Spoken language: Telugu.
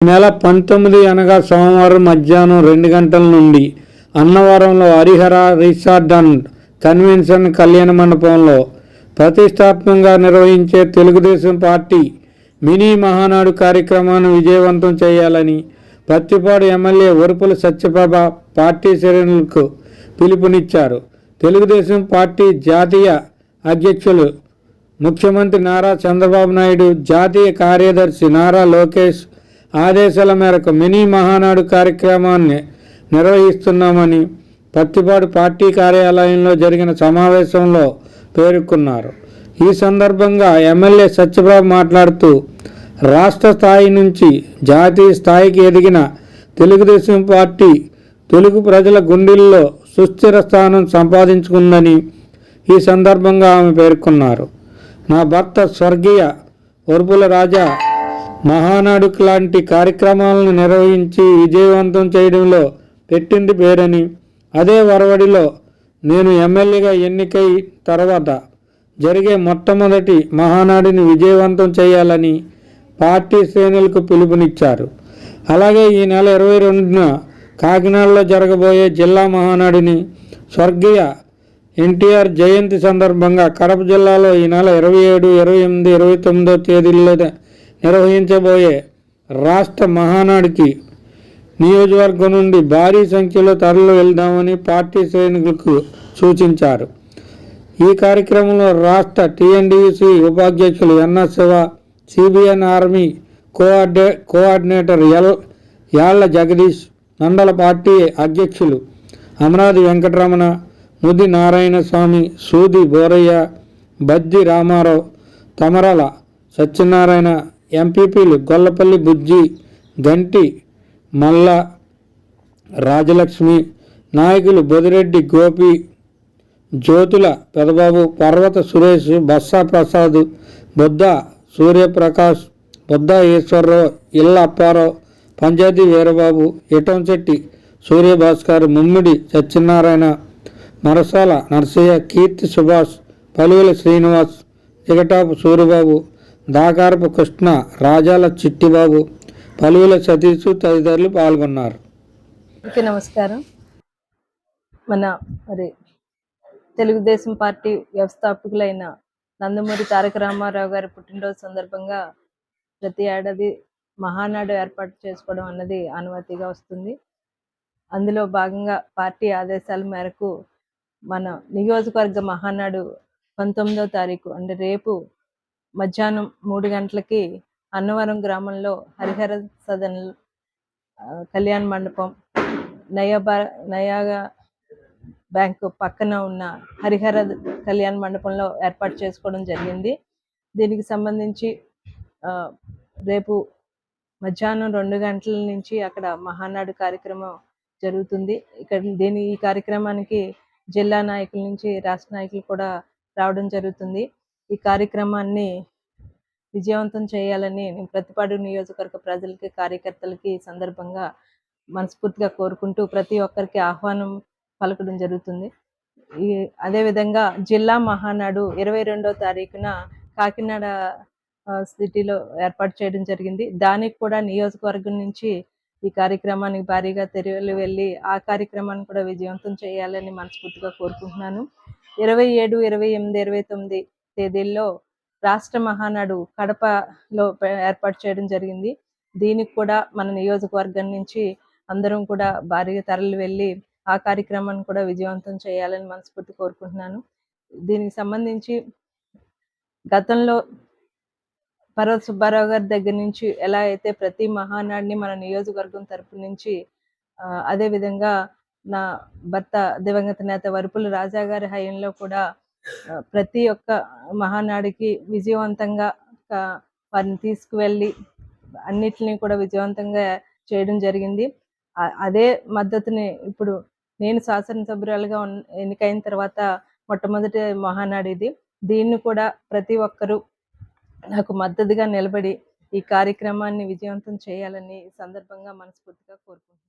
నెల పంతొమ్మిది అనగా సోమవారం మధ్యాహ్నం రెండు గంటల నుండి అన్నవరంలో హరిహర రిసార్ట్ అండ్ కన్వెన్షన్ కళ్యాణ మండపంలో ప్రతిష్టాత్మకంగా నిర్వహించే తెలుగుదేశం పార్టీ మినీ మహానాడు కార్యక్రమాన్ని విజయవంతం చేయాలని పత్తిపాడు ఎమ్మెల్యే వరుపుల సత్యప్రభ పార్టీ శ్రేణులకు పిలుపునిచ్చారు. తెలుగుదేశం పార్టీ జాతీయ అధ్యక్షులు ముఖ్యమంత్రి నారా చంద్రబాబు నాయుడు జాతీయ కార్యదర్శి నారా లోకేష్ ఆదేశాల మేరకు మినీ మహానాడు కార్యక్రమాన్ని నిర్వహిస్తున్నామని పత్తిపాడు పార్టీ కార్యాలయంలో జరిగిన సమావేశంలో పేర్కొన్నారు. ఈ సందర్భంగా ఎమ్మెల్యే సత్యబాబు మాట్లాడుతూ రాష్ట్ర స్థాయి నుంచి జాతీయ స్థాయికి ఎదిగిన తెలుగుదేశం పార్టీ తెలుగు ప్రజల గుండెల్లో సుస్థిర స్థానం సంపాదించుకుందని ఈ సందర్భంగా ఆమె పేర్కొన్నారు. నా భర్త స్వర్గీయ ఒరుపుల రాజా మహానాడు లాంటి కార్యక్రమాలను నిర్వహించి విజయవంతం చేయడంలో పెట్టింది పేరని. అదే వరవడిలో నేను ఎమ్మెల్యేగా ఎన్నికై తర్వాత జరిగే మొట్టమొదటి మహానాడిని విజయవంతం చేయాలని పార్టీ శ్రేణులకు పిలుపునిచ్చారు. అలాగే ఈ నెల ఇరవై రెండున కాకినాడలో జరగబోయే జిల్లా మహానాడిని స్వర్గీయ ఎన్టీఆర్ జయంతి సందర్భంగా కడప జిల్లాలో ఈ నెల ఇరవై ఏడు ఇరవై ఎనిమిది ఇరవై తొమ్మిదో తేదీల్లో నిర్వహించబోయే రాష్ట్ర మహానాడికి నియోజకవర్గం నుండి భారీ సంఖ్యలో తరలి వెళ్దామని పార్టీ శ్రేణులకు సూచించారు. ఈ కార్యక్రమంలో రాష్ట్ర టీఎన్డీయూసీ ఉపాధ్యక్షులు ఎన్ఎస్ శివ సిబిఎన్ ఆర్మీ కోఆర్డినే కోఆర్డినేటర్ ఎల్ యాళ్ళ జగదీష్ మండల పార్టీ అధ్యక్షులు అమరాది వెంకటరమణ ముది నారాయణ స్వామి సూది బోరయ్య బద్ది రామారావు తమరల సత్యనారాయణ ఎంపీపీలు గొల్లపల్లి బుజ్జి గంటి మల్ల రాజలక్ష్మి నాయకులు బొదిరెడ్డి గోపి జ్యోతుల పెదబాబు పర్వత సురేష్ బస్సా ప్రసాద్ బుద్ధ సూర్యప్రకాష్ బుద్ధ ఈశ్వరరావు ఇళ్ళ అప్పారావు పంచాయతీ వీరబాబు ఇటంశెట్టి సూర్యభాస్కర్ ముమ్మిడి సత్యనారాయణ మరసాల నర్సయ్య కీర్తి సుభాష్ పలువుల శ్రీనివాస్ జిగటాపు సూర్యబాబు దాకారపు కృష్ణ రాజాల చిట్టిబాబు పలువుల సతీష్ తదితరులు పాల్గొన్నారు. ఓకే నమస్కారం. మన మరి తెలుగుదేశం పార్టీ వ్యవస్థాపకులైన నందమూరి తారక రామారావు గారి పుట్టినరోజు సందర్భంగా ప్రతి ఏడాది మహానాడు ఏర్పాటు చేసుకోవడం అన్నది అనుమతిగా వస్తుంది. అందులో భాగంగా పార్టీ ఆదేశాల మేరకు మన నియోజకవర్గ మహానాడు పంతొమ్మిదో తారీఖు అంటే రేపు మధ్యాహ్నం మూడు గంటలకి అన్నవరం గ్రామంలో హరిహర సదన్ కళ్యాణ మండపం నయాబా నయాగా బ్యాంకు పక్కన ఉన్న హరిహర కళ్యాణ మండపంలో ఏర్పాటు చేసుకోవడం జరిగింది. దీనికి సంబంధించి రేపు మధ్యాహ్నం రెండు గంటల నుంచి అక్కడ మహానాడు కార్యక్రమం జరుగుతుంది. ఇక్కడ దీని ఈ కార్యక్రమానికి జిల్లా నాయకుల నుంచి రాష్ట్ర నాయకులు కూడా రావడం జరుగుతుంది. ఈ కార్యక్రమాన్ని విజయవంతం చేయాలని నేను ప్రతిపాడు నియోజకవర్గ ప్రజలకి కార్యకర్తలకి ఈ సందర్భంగా మనస్ఫూర్తిగా కోరుకుంటూ ప్రతి ఒక్కరికి ఆహ్వానం పలకడం జరుగుతుంది. ఈ అదేవిధంగా జిల్లా మహానాడు ఇరవై రెండో తారీఖున కాకినాడ సిటీలో ఏర్పాటు చేయడం జరిగింది. దానికి కూడా నియోజకవర్గం నుంచి ఈ కార్యక్రమానికి భారీగా తెరవలు వెళ్ళి ఆ కార్యక్రమాన్ని కూడా విజయవంతం చేయాలని మనస్ఫూర్తిగా కోరుకుంటున్నాను. ఇరవై ఏడు ఇరవై ఎనిమిది ఇరవై తొమ్మిది తేదీల్లో రాష్ట్ర మహానాడు కడపలో ఏర్పాటు చేయడం జరిగింది. దీనికి కూడా మన నియోజకవర్గం నుంచి అందరం కూడా భారీగా తరలి వెళ్ళి ఆ కార్యక్రమాన్ని కూడా విజయవంతం చేయాలని మనస్ఫూర్తి కోరుకుంటున్నాను. దీనికి సంబంధించి గతంలో పర్వత సుబ్బారావు గారి దగ్గర నుంచి ఎలా అయితే ప్రతి మహానాడిని మన నియోజకవర్గం తరపు నుంచి అదేవిధంగా అదే విధంగా నా భర్త దివంగత నేత వరుపుల రాజా గారి హయంలో కూడా ప్రతి ఒక్క మహానాడికి విజయవంతంగా వారిని తీసుకువెళ్ళి అన్నిటిని కూడా విజయవంతంగా చేయడం జరిగింది. అదే మద్దతుని ఇప్పుడు నేను శాసనసభ్యురాలుగా ఎన్నికైన తర్వాత మొట్టమొదటి మహానాడు ఇది. దీన్ని కూడా ప్రతి ఒక్కరూ నాకు మద్దతుగా నిలబడి ఈ కార్యక్రమాన్ని విజయవంతం చేయాలని ఈ సందర్భంగా మనస్ఫూర్తిగా కోరుకుంటున్నాను.